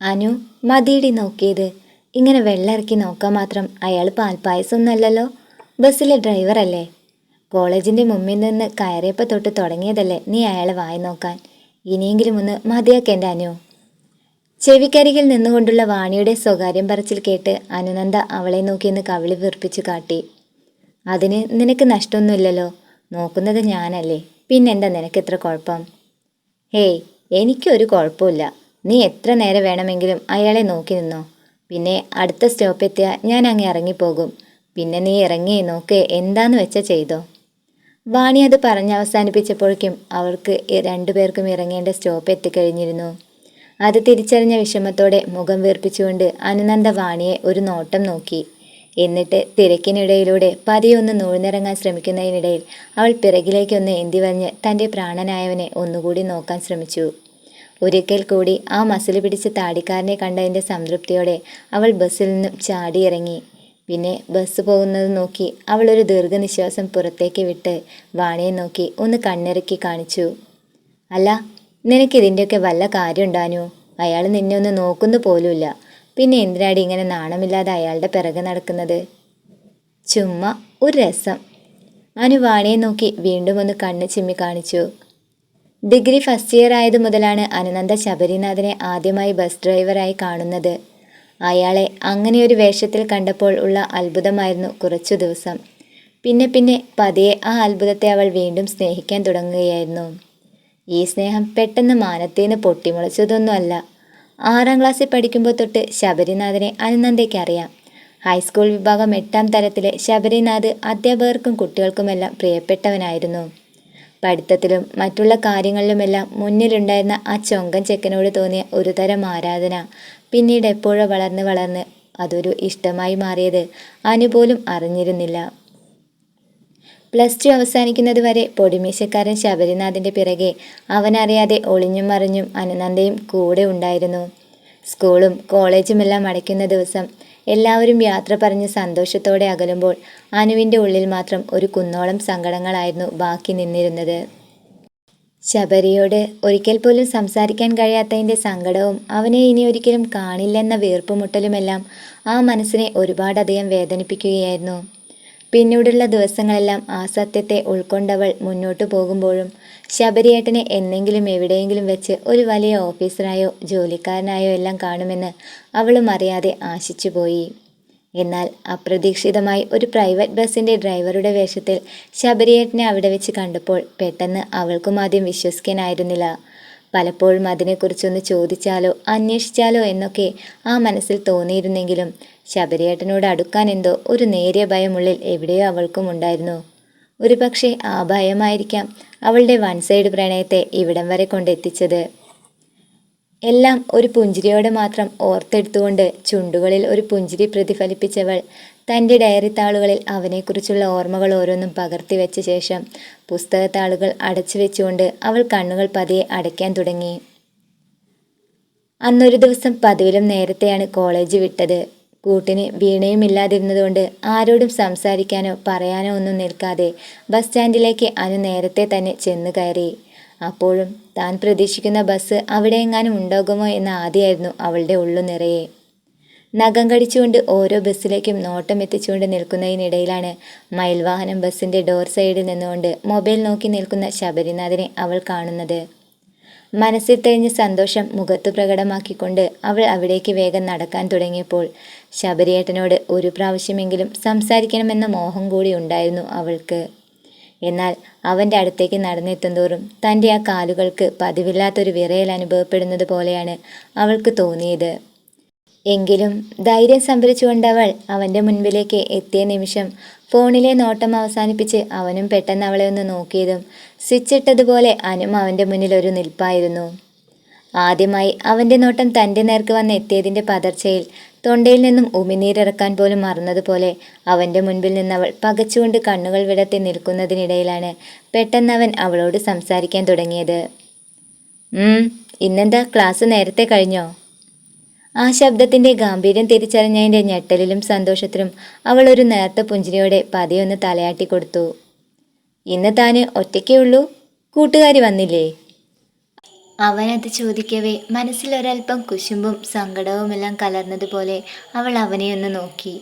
അനു മതിയിടി നോക്കിയത്. ഇങ്ങനെ വെള്ളമിറക്കി നോക്കാൻ മാത്രം അയാൾ പാൽപ്പായസമൊന്നുമല്ലല്ലോ ബസ്സിലെ ഡ്രൈവറല്ലേ കോളേജിന്റെ മുമ്പിൽ നിന്ന് കയറിയപ്പോൾ തൊട്ട് തുടങ്ങിയതല്ലേ നീ അയാളെ വായി നോക്കാൻ. ഇനിയെങ്കിലും ഒന്ന് മതിയാക്കേണ്ട അനു. ചെവിക്കരികിൽ നിന്നുകൊണ്ടുള്ള വാണിയുടെ സ്വകാര്യം പറച്ചിൽ കേട്ട് അനുനന്ദ അവളെ നോക്കിയെന്ന് കവിളി വീർപ്പിച്ചു കാട്ടി. അതിന് നിനക്ക് നഷ്ടമൊന്നുമില്ലല്ലോ. നോക്കുന്നത് ഞാനല്ലേ. പിന്നെന്താ നിനക്ക് ഇത്ര കുഴപ്പം? ഹേയ് എനിക്കൊരു കുഴപ്പമില്ല. നീ എത്ര നേരം വേണമെങ്കിലും അയാളെ നോക്കി നിന്നോ. പിന്നെ അടുത്ത സ്റ്റോപ്പ് എത്തിയാൽ ഞാൻ അങ്ങ് ഇറങ്ങിപ്പോകും. പിന്നെ നീ ഇറങ്ങി നോക്ക് എന്താന്ന് വെച്ചാൽ ചെയ്തോ. വാണി അത് പറഞ്ഞ് അവസാനിപ്പിച്ചപ്പോഴേക്കും അവർക്ക് രണ്ടു രണ്ടുപേർക്കും ഇറങ്ങേണ്ട സ്റ്റോപ്പ് എത്തിക്കഴിഞ്ഞിരുന്നു. അത് തിരിച്ചറിഞ്ഞ വിഷമത്തോടെ മുഖം വീർപ്പിച്ചുകൊണ്ട് അനുനന്ദ വാണിയെ ഒരു നോട്ടം നോക്കി. എന്നിട്ട് തിരക്കിനിടയിലൂടെ പതിയൊന്ന് നൂഴ്ന്നിറങ്ങാൻ ശ്രമിക്കുന്നതിനിടയിൽ അവൾ പിറകിലേക്കൊന്ന് എന്തി വഞ്ഞ് തന്റെ പ്രാണനായവനെ ഒന്നുകൂടി നോക്കാൻ ശ്രമിച്ചു. ഒരിക്കൽ കൂടി ആ മസിൽ പിടിച്ച താടിക്കാരനെ കണ്ടതിന്റെ സംതൃപ്തിയോടെ അവൾ ബസ്സിൽ നിന്നും ചാടിയിറങ്ങി. പിന്നെ ബസ് പോകുന്നത് നോക്കി അവൾ ഒരു ദീർഘനിശ്വാസം പുറത്തേക്ക് വിട്ട് വാണിയെ നോക്കി ഒന്ന് കണ്ണിറക്കി കാണിച്ചു. അല്ല നിനക്ക് ഇതിന്റെയൊക്കെ വല്ല കാര്യം ഉണ്ടാനോ അയാൾ നിന്നെ ഒന്ന് നോക്കുന്നു പോലുമില്ല. പിന്നെ എന്തിനാടി ഇങ്ങനെ നാണമില്ലാതെ അയാളുടെ പിറകെ നടക്കുന്നത്? ചുമ്മാ ഒരു രസം. അനു വാണിയെ നോക്കി വീണ്ടും ഒന്ന് കണ്ണ് ചിമ്മി കാണിച്ചു. ഡിഗ്രി ഫസ്റ്റ് ഇയർ ആയതു മുതലാണ് അനുനന്ദ ശബരിനാഥനെ ആദ്യമായി ബസ് ഡ്രൈവറായി കാണുന്നത്. അയാളെ അങ്ങനെയൊരു വേഷത്തിൽ കണ്ടപ്പോൾ ഉള്ള അത്ഭുതമായിരുന്നു കുറച്ചു ദിവസം. പിന്നെ പിന്നെ പതിയെ ആ അത്ഭുതത്തെ അവൾ വീണ്ടും സ്നേഹിക്കാൻ തുടങ്ങുകയായിരുന്നു. ഈ സ്നേഹം പെട്ടെന്ന് മാനത്തേന്ന് പൊട്ടിമുളച്ചതൊന്നുമല്ല. ആറാം ക്ലാസ്സിൽ പഠിക്കുമ്പോൾ തൊട്ട് ശബരിനാഥനെ അനുനന്ദയ്ക്ക് അറിയാം. ഹൈസ്കൂൾ വിഭാഗം എട്ടാം തരത്തിലെ ശബരിനാഥ് അധ്യാപകർക്കും കുട്ടികൾക്കുമെല്ലാം പ്രിയപ്പെട്ടവനായിരുന്നു. പഠിത്തത്തിലും മറ്റുള്ള കാര്യങ്ങളിലുമെല്ലാം മുന്നിലുണ്ടായിരുന്ന ആ ചൊങ്കൻ ചെക്കനോട് തോന്നിയ ഒരു തരം ആരാധന. പിന്നീട് എപ്പോഴോ വളർന്ന് വളർന്ന് അതൊരു ഇഷ്ടമായി മാറിയത് അനു പോലും അറിഞ്ഞിരുന്നില്ല. പ്ലസ് ടു അവസാനിക്കുന്നത് വരെ പൊടിമീശക്കാരൻ ശബരിനാഥിന്റെ പിറകെ അവനറിയാതെ ഒളിഞ്ഞും മറിഞ്ഞും അനുനന്ദയും കൂടെ ഉണ്ടായിരുന്നു. സ്കൂളും കോളേജുമെല്ലാം അടയ്ക്കുന്ന ദിവസം എല്ലാവരും യാത്ര പറഞ്ഞ് സന്തോഷത്തോടെ അകലുമ്പോൾ അനുവിന്റെ ഉള്ളിൽ മാത്രം ഒരു കുന്നോളം സങ്കടങ്ങളായിരുന്നു ബാക്കി നിന്നിരുന്നത്. ശബരിയോട് ഒരിക്കൽ പോലും സംസാരിക്കാൻ കഴിയാത്തതിന്റെ സങ്കടവും അവനെ ഇനി ഒരിക്കലും കാണില്ലെന്ന വീർപ്പുമുട്ടലുമെല്ലാം ആ മനസ്സിനെ ഒരുപാടധികം വേദനിപ്പിക്കുകയായിരുന്നു. പിന്നീടുള്ള ദിവസങ്ങളെല്ലാം ആ സത്യത്തെ ഉൾക്കൊണ്ടവൾ മുന്നോട്ടു പോകുമ്പോഴും ശബരിയേട്ടനെ എന്നെങ്കിലും എവിടെയെങ്കിലും വെച്ച് ഒരു വലിയ ഓഫീസറായോ ജോലിക്കാരനായോ എല്ലാം കാണുമെന്ന് അവളും അറിയാതെ ആശിച്ചുപോയി എന്നാൽ അപ്രതീക്ഷിതമായി ഒരു പ്രൈവറ്റ് ബസ്സിന്റെ ഡ്രൈവറുടെ വേഷത്തിൽ ശബരിയേട്ടനെ അവിടെ വെച്ച് കണ്ടപ്പോൾ പെട്ടെന്ന് അവൾക്കും ആദ്യം വിശ്വസിക്കാനായിരുന്നില്ല. പലപ്പോഴും അതിനെക്കുറിച്ചൊന്ന് ചോദിച്ചാലോ അന്വേഷിച്ചാലോ എന്നൊക്കെ ആ മനസ്സിൽ തോന്നിയിരുന്നെങ്കിലും ശബരിയേട്ടനോട് അടുക്കാൻ എന്തോ ഒരു നേരിയ ഭയമുള്ളിൽ എവിടെയോ അവൾക്കും ഉണ്ടായിരുന്നു. ഒരു പക്ഷേ ആ ഭയമായിരിക്കാം അവളുടെ വൺ സൈഡ് പ്രണയത്തെ ഇവിടം വരെ കൊണ്ടെത്തിച്ചത്. എല്ലാം ഒരു പുഞ്ചിരിയോടെ മാത്രം ഓർത്തെടുത്തുകൊണ്ട് ചുണ്ടുകളിൽ ഒരു പുഞ്ചിരി പ്രതിഫലിപ്പിച്ചവൾ തന്റെ ഡയറി താളുകളിൽ അവനെക്കുറിച്ചുള്ള ഓർമ്മകൾ ഓരോന്നും പകർത്തി വെച്ച ശേഷം പുസ്തകത്താളുകൾ അടച്ചു വെച്ചുകൊണ്ട് അവൾ കണ്ണുകൾ പതിയെ അടയ്ക്കാൻ തുടങ്ങി. അന്നൊരു ദിവസം പതിവിലും നേരത്തെയാണ് കോളേജ് വിട്ടത്. കൂട്ടിന് വീണയും ഇല്ലാതിരുന്നതുകൊണ്ട് ആരോടും സംസാരിക്കാനോ പറയാനോ ഒന്നും നിൽക്കാതെ ബസ് സ്റ്റാൻഡിലേക്ക് അനു നേരത്തെ തന്നെ ചെന്ന് കയറി. അപ്പോഴും താൻ പ്രതീക്ഷിക്കുന്ന ബസ് അവിടെ എങ്ങാനും ഉണ്ടാകുമോ എന്ന ആദ്യമായിരുന്നു അവളുടെ ഉള്ളു നിറയെ. നഖം കടിച്ചുകൊണ്ട് ഓരോ ബസ്സിലേക്കും നോട്ടം എത്തിച്ചുകൊണ്ട് നിൽക്കുന്നതിനിടയിലാണ് മയിൽവാഹനം ബസ്സിന്റെ ഡോർ സൈഡിൽ നിന്നുകൊണ്ട് മൊബൈൽ നോക്കി നിൽക്കുന്ന ശബരിനാഥനെ അവൾ കാണുന്നത്. മനസ്സിൽ തെളിഞ്ഞ സന്തോഷം മുഖത്ത് പ്രകടമാക്കിക്കൊണ്ട് അവൾ അവിടേക്ക് വേഗം നടക്കാൻ തുടങ്ങിയപ്പോൾ ശബരിയേട്ടനോട് ഒരു പ്രാവശ്യമെങ്കിലും സംസാരിക്കണമെന്ന മോഹം കൂടി ഉണ്ടായിരുന്നു അവൾക്ക്. എന്നാൽ അവന്റെ അടുത്തേക്ക് നടന്നെത്തുന്തോറും തന്റെ ആ കാലുകൾക്ക് പതിവില്ലാത്തൊരു വിറയൽ അനുഭവപ്പെടുന്നത് പോലെയാണ് അവൾക്ക് തോന്നിയത്. എങ്കിലും ധൈര്യം സംഭരിച്ചുകൊണ്ടവൾ അവന്റെ മുൻപിലേക്ക് എത്തിയ നിമിഷം ഫോണിലെ നോട്ടം അവസാനിപ്പിച്ച് അവനും പെട്ടെന്ന് അവളെ ഒന്ന് നോക്കിയതും സ്വിച്ച് ഇട്ടതുപോലെ അനും അവന്റെ മുന്നിൽ ഒരു നിൽപ്പായിരുന്നു. ആദ്യമായി അവന്റെ നോട്ടം തന്റെ നേർക്ക് വന്ന് എത്തിയതിന്റെ പതർച്ചയിൽ തൊണ്ടയിൽ നിന്നും ഉമിനീരിറക്കാൻ പോലും മറന്നതുപോലെ അവന്റെ മുൻപിൽ നിന്നവൾ പകച്ചുകൊണ്ട് കണ്ണുകൾ വിടത്തി നിൽക്കുന്നതിനിടയിലാണ് പെട്ടെന്ന് അവൻ അവളോട് സംസാരിക്കാൻ തുടങ്ങിയത്. ഇന്നെന്താ ക്ലാസ് നേരത്തെ കഴിഞ്ഞോ? ആ ശബ്ദത്തിന്റെ ഗാംഭീര്യം തിരിച്ചറിഞ്ഞതിന്റെ ഞെട്ടലിലും സന്തോഷത്തിലും അവൾ ഒരു നേർത്ത പുഞ്ചിരിയോടെ പതിയൊന്ന് തലയാട്ടി കൊടുത്തു. ഇന്ന് താന് ഒറ്റയ്ക്കേ ഉള്ളൂ? കൂട്ടുകാരി വന്നില്ലേ? അവനത് ചോദിക്കവേ മനസ്സിലൊരൽപ്പം കുശുമ്പും സങ്കടവുമെല്ലാം കലർന്നതുപോലെ അവൾ അവനെയൊന്ന് നോക്കി.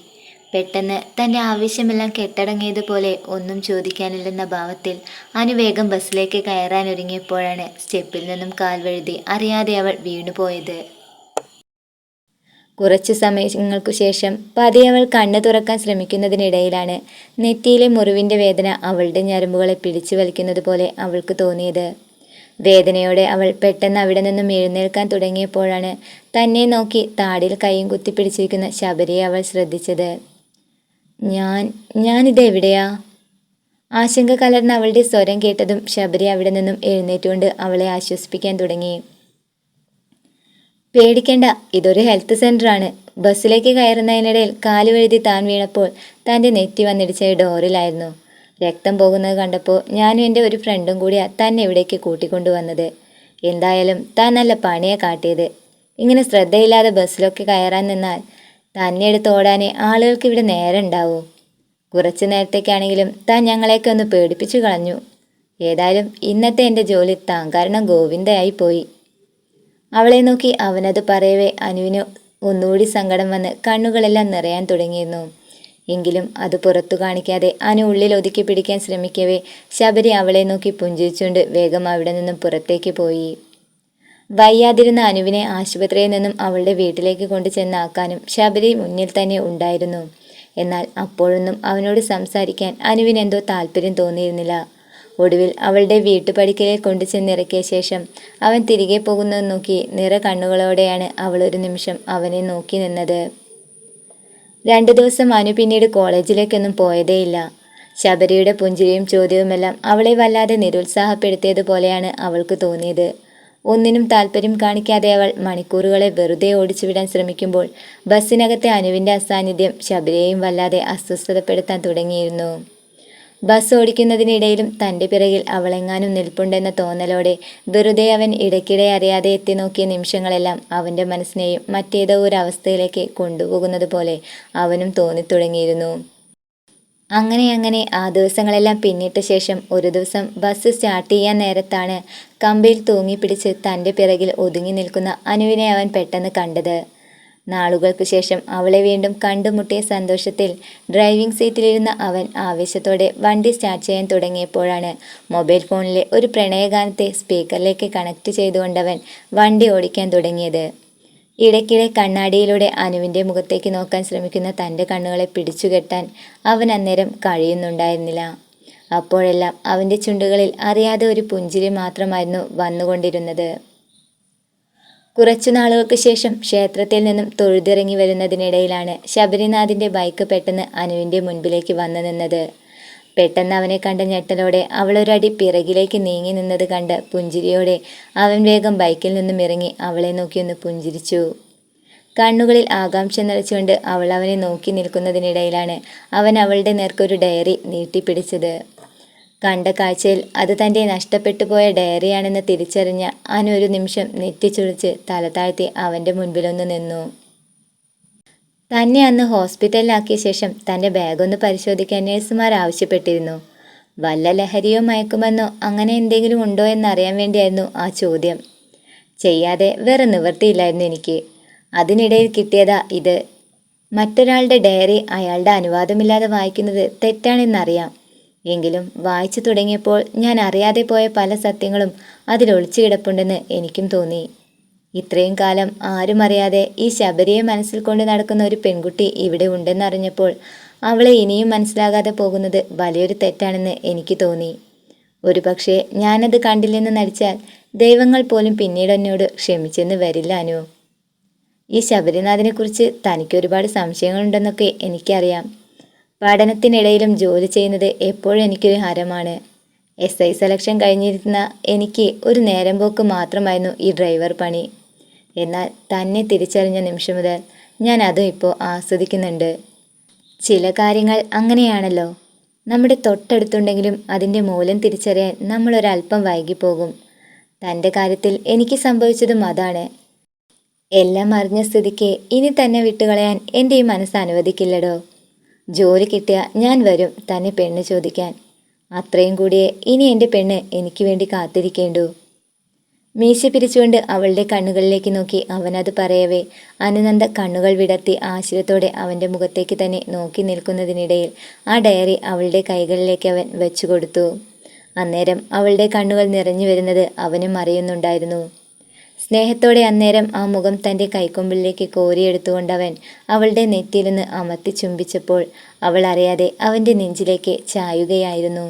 പെട്ടെന്ന് തന്റെ ആവശ്യമെല്ലാം കെട്ടടങ്ങിയതുപോലെ ഒന്നും ചോദിക്കാനില്ലെന്ന ഭാവത്തിൽ അനു വേഗം ബസ്സിലേക്ക് കയറാൻ ഒരുങ്ങിയപ്പോഴാണ് സ്റ്റെപ്പിൽ നിന്നും കാൽ വഴുതി അറിയാതെ അവൾ വീണുപോയത്. കുറച്ചു സമയങ്ങൾക്കു ശേഷം പതി അവൾ കണ്ണു തുറക്കാൻ ശ്രമിക്കുന്നതിനിടയിലാണ് നെറ്റിയിലെ മുറിവിന്റെ വേദന അവളുടെ ഞരമ്പുകളെ പിടിച്ചു വലിക്കുന്നത് പോലെ അവൾക്ക് തോന്നിയത്. വേദനയോടെ അവൾ പെട്ടെന്ന് അവിടെ നിന്നും എഴുന്നേൽക്കാൻ തുടങ്ങിയപ്പോഴാണ് തന്നെ നോക്കി താടിയിൽ കൈയും കുത്തിപ്പിടിച്ചിരിക്കുന്ന ശബരിയെ അവൾ ശ്രദ്ധിച്ചത്. ഞാൻ ഞാനിത് എവിടെയാ? ആശങ്ക കലർന്ന അവളുടെ സ്വരം കേട്ടതും ശബരി അവിടെ നിന്നും എഴുന്നേറ്റുകൊണ്ട് അവളെ ആശ്വസിപ്പിക്കാൻ തുടങ്ങി. പേടിക്കേണ്ട. ഇതൊരു ഹെൽത്ത് സെന്ററാണ് ബസ്സിലേക്ക് കയറുന്നതിനിടയിൽ കാൽ വഴുതി താൻ വീണപ്പോൾ തന്റെ നെറ്റി വന്നിടിച്ച ഡോറിലായിരുന്നു. രക്തം പോകുന്നത് കണ്ടപ്പോൾ ഞാനും എന്റെ ഒരു ഫ്രണ്ടും കൂടിയാ തന്നെ ഇവിടേക്ക് കൂട്ടിക്കൊണ്ടുവന്നത്. എന്തായാലും താൻ നല്ല പണിയെ കാട്ടിയത്. ഇങ്ങനെ ശ്രദ്ധയില്ലാതെ ബസ്സിലൊക്കെ കയറാൻ നിന്നാൽ തന്നെ എടുത്ത് ഓടാനേ ആളുകൾക്ക് ഇവിടെ നേരം ഉണ്ടാവൂ. കുറച്ച് നേരത്തേക്കാണെങ്കിലും താൻ ഞങ്ങളെയൊക്കെ ഒന്ന് പേടിപ്പിച്ചു കളഞ്ഞു. ഏതായാലും ഇന്നത്തെ എന്റെ ജോലി താൻ കാരണം ഗോവിന്ദയായി പോയി. അവളെ നോക്കി അവനത് പറയവേ അനുവിന് ഒന്നുകൂടി സങ്കടം വന്ന് കണ്ണുകളെല്ലാം നിറയാൻ തുടങ്ങിയിരുന്നു. എങ്കിലും അത് പുറത്തു കാണിക്കാതെ അനു ഉള്ളിൽ ഒതുക്കി പിടിക്കാൻ ശ്രമിക്കവേ ശബരി അവളെ നോക്കി പുഞ്ചിരിച്ചുകൊണ്ട് വേഗം അവിടെ നിന്നും പുറത്തേക്ക് പോയി. വയ്യാതിരുന്ന അനുവിനെ ആശുപത്രിയിൽ നിന്നും അവളുടെ വീട്ടിലേക്ക് കൊണ്ടു ചെന്നാക്കാനും ശബരി മുന്നിൽ തന്നെ ഉണ്ടായിരുന്നു. എന്നാൽ അപ്പോഴൊന്നും അവനോട് സംസാരിക്കാൻ അനുവിനെന്തോ താല്പര്യം തോന്നിയിരുന്നില്ല. ഒടുവിൽ അവളുടെ വീട്ടുപടിക്കലിൽ കൊണ്ടു ചെന്നിറക്കിയ ശേഷം അവൻ തിരികെ പോകുന്നത് നോക്കി നിറ കണ്ണുകളോടെയാണ് അവൾ ഒരു നിമിഷം അവനെ നോക്കി നിന്നത്. രണ്ടു ദിവസം അനു പിന്നീട് കോളേജിലേക്കൊന്നും പോയതേയില്ല. ശബരിയുടെ പുഞ്ചിരിയും ചോദ്യവുമെല്ലാം അവളെ വല്ലാതെ നിരുത്സാഹപ്പെടുത്തിയതുപോലെയാണ് അവൾക്ക് തോന്നിയത്. ഒന്നിനും താല്പര്യം കാണിക്കാതെ അവൾ മണിക്കൂറുകളെ വെറുതെ ഓടിച്ചുവിടാൻ ശ്രമിക്കുമ്പോൾ ബസ്സിനകത്തെ അനുവിന്റെ അസാന്നിധ്യം ശബരിയെയും വല്ലാതെ അസ്വസ്ഥതപ്പെടുത്താൻ തുടങ്ങിയിരുന്നു. ബസ് ഓടിക്കുന്നതിനിടയിലും തന്റെ പിറകിൽ അവളെങ്ങാനും നിൽപ്പുണ്ടെന്ന തോന്നലോടെ വെറുതെ അവൻ ഇടയ്ക്കിടെ അറിയാതെ എത്തി നോക്കിയ നിമിഷങ്ങളെല്ലാം അവന്റെ മനസ്സിനെയും മറ്റേതോ ഒരു അവസ്ഥയിലേക്ക് കൊണ്ടുപോകുന്നത് പോലെ അവനും തോന്നിത്തുടങ്ങിയിരുന്നു. അങ്ങനെ അങ്ങനെ ആ ദിവസങ്ങളെല്ലാം പിന്നിട്ട ശേഷം ഒരു ദിവസം ബസ് സ്റ്റാർട്ട് ചെയ്യാൻ നേരത്താണ് കമ്പിയിൽ തൂങ്ങിപ്പിടിച്ച് തന്റെ പിറകിൽ ഒതുങ്ങി നിൽക്കുന്ന അനുവിനെ അവൻ പെട്ടെന്ന് കണ്ടത്. നാളുകൾക്ക് ശേഷം അവളെ വീണ്ടും കണ്ടുമുട്ടിയ സന്തോഷത്തിൽ ഡ്രൈവിംഗ് സീറ്റിലിരുന്ന അവൻ ആവേശത്തോടെ വണ്ടി സ്റ്റാർട്ട് ചെയ്യാൻ തുടങ്ങിയപ്പോഴാണ് മൊബൈൽ ഫോണിലെ ഒരു പ്രണയഗാനത്തെ സ്പീക്കറിലേക്ക് കണക്ട് ചെയ്തുകൊണ്ടവൻ വണ്ടി ഓടിക്കാൻ തുടങ്ങിയത്. ഇടയ്ക്കിടെ കണ്ണാടിയിലൂടെ അനുവിന്റെ മുഖത്തേക്ക് നോക്കാൻ ശ്രമിക്കുന്ന തന്റെ കണ്ണുകളെ പിടിച്ചുകെട്ടാൻ അവൻ അന്നേരം കഴിയുന്നുണ്ടായിരുന്നില്ല. അപ്പോഴെല്ലാം അവന്റെ ചുണ്ടുകളിൽ അറിയാതെ ഒരു പുഞ്ചിരി മാത്രമായിരുന്നു വന്നുകൊണ്ടിരുന്നത്. കുറച്ചു നാളുകൾക്ക് ശേഷം ക്ഷേത്രത്തിൽ നിന്നും തൊഴുതിറങ്ങി വരുന്നതിനിടയിലാണ് ശബരിനാഥിന്റെ ബൈക്ക് പെട്ടെന്ന് അനുവിന്റെ മുൻപിലേക്ക് വന്നു നിന്നത്. പെട്ടെന്ന് അവനെ കണ്ട ഞെട്ടലോടെ അവളൊരടി പിറകിലേക്ക് നീങ്ങി നിന്നത് കണ്ട് പുഞ്ചിരിയോടെ അവൻ വേഗം ബൈക്കിൽ നിന്നും ഇറങ്ങി അവളെ നോക്കിയൊന്ന് പുഞ്ചിരിച്ചു. കണ്ണുകളിൽ ആകാംക്ഷ നിറച്ചുകൊണ്ട് അവൾ അവനെ നോക്കി നിൽക്കുന്നതിനിടയിലാണ് അവൻ അവളുടെ നേർക്കൊരു ഡയറി നീട്ടിപ്പിടിച്ചത്. കണ്ട കാഴ്ചയിൽ അത് തന്റെ നഷ്ടപ്പെട്ടു പോയ ഡയറിയാണെന്ന് തിരിച്ചറിഞ്ഞ അനു ഒരു നിമിഷം നെറ്റിച്ചുളിച്ച് തല താഴ്ത്തി അവന്റെ മുൻപിലൊന്ന് നിന്നു. തന്നെ അന്ന് ഹോസ്പിറ്റലിലാക്കിയ ശേഷം തന്റെ ബാഗൊന്ന് പരിശോധിക്കാൻ നഴ്സുമാർ ആവശ്യപ്പെട്ടിരുന്നു. വല്ല ലഹരിയോ മയക്കുമെന്നോ അങ്ങനെ എന്തെങ്കിലും ഉണ്ടോ എന്നറിയാൻ വേണ്ടിയായിരുന്നു ആ ചോദ്യം. ചെയ്യാതെ വേറെ നിവൃത്തിയില്ലായിരുന്നു എനിക്ക്. അതിനിടയിൽ കിട്ടിയതാ ഇത്. മറ്റൊരാളുടെ ഡയറി അയാളുടെ അനുവാദമില്ലാതെ വായിക്കുന്നത് തെറ്റാണെന്നറിയാം. എങ്കിലും വായിച്ചു തുടങ്ങിയപ്പോൾ ഞാൻ അറിയാതെ പോയ പല സത്യങ്ങളും അതിൽ ഒളിച്ചു കിടപ്പുണ്ടെന്ന് എനിക്കും തോന്നി. ഇത്രയും കാലം ആരും അറിയാതെ ഈ ശബരിയെ മനസ്സിൽ കൊണ്ട് നടക്കുന്ന ഒരു പെൺകുട്ടി ഇവിടെ ഉണ്ടെന്നറിഞ്ഞപ്പോൾ അവളെ ഇനിയും മനസ്സിലാകാതെ പോകുന്നത് വലിയൊരു തെറ്റാണെന്ന് എനിക്ക് തോന്നി. ഒരു പക്ഷേ ഞാനത് കണ്ടില്ലെന്ന് നടിച്ചാൽ ദൈവങ്ങൾ പോലും പിന്നീട് എന്നോട് ക്ഷമിച്ചെന്ന് വരില്ല അനു. ഈ ശബരിനാഥിനെക്കുറിച്ച് തനിക്ക് ഒരുപാട് സംശയങ്ങളുണ്ടെന്നൊക്കെ എനിക്കറിയാം. പഠനത്തിനിടയിലും ജോലി ചെയ്യുന്നത് എപ്പോഴും എനിക്കൊരു ഹരമാണ്. എസ് ഐ സെലക്ഷൻ കഴിഞ്ഞിരുന്ന എനിക്ക് ഒരു നേരം പോക്ക് മാത്രമായിരുന്നു ഈ ഡ്രൈവർ പണി. എന്നാൽ തന്നെ തിരിച്ചറിഞ്ഞ നിമിഷം മുതൽ ഞാൻ അതും ഇപ്പോൾ ആസ്വദിക്കുന്നുണ്ട്. ചില കാര്യങ്ങൾ അങ്ങനെയാണല്ലോ. നമ്മുടെ തൊട്ടടുത്തുണ്ടെങ്കിലും അതിന്റെ മൂലം തിരിച്ചറിയാൻ നമ്മളൊരല്പം വൈകിപ്പോകും. തന്റെ കാര്യത്തിൽ എനിക്ക് സംഭവിച്ചതും അതാണ്. എല്ലാം അറിഞ്ഞ സ്ഥിതിക്ക് ഇനി തന്നെ വിട്ടുകളയാൻ എന്റെ ഈ മനസ്സ് അനുവദിക്കില്ലടോ? ജോലി കിട്ടിയ ഞാൻ വരും തന്നെ പെണ്ണ് ചോദിക്കാൻ. അത്രയും കൂടിയേ ഇനി എന്റെ പെണ്ണ് എനിക്ക് വേണ്ടി കാത്തിരിക്കേണ്ടു. മീശ പിരിച്ചുകൊണ്ട് അവളുടെ കണ്ണുകളിലേക്ക് നോക്കി അവനത് പറയവേ. അനുനന്ദ കണ്ണുകൾ വിടർത്തി ആശ്ചര്യത്തോടെ അവന്റെ മുഖത്തേക്ക് തന്നെ നോക്കി നിൽക്കുന്നതിനിടയിൽ ആ ഡയറി അവളുടെ കൈകളിലേക്ക് അവൻ വെച്ചു കൊടുത്തു. അന്നേരം അവളുടെ കണ്ണുകൾ നിറഞ്ഞു വരുന്നത് അവനും അറിയുന്നുണ്ടായിരുന്നു. സ്നേഹത്തോടെ അന്നേരം ആ മുഖം തന്റെ കൈക്കൊമ്പിലേക്ക് കോരിയെടുത്തുകൊണ്ടവൻ അവളുടെ നെറ്റിയിലൊന്ന് അമർത്തി ചുംബിച്ചപ്പോൾ അവൾ അറിയാതെ അവന്റെ നെഞ്ചിലേക്ക് ചായുകയായിരുന്നു.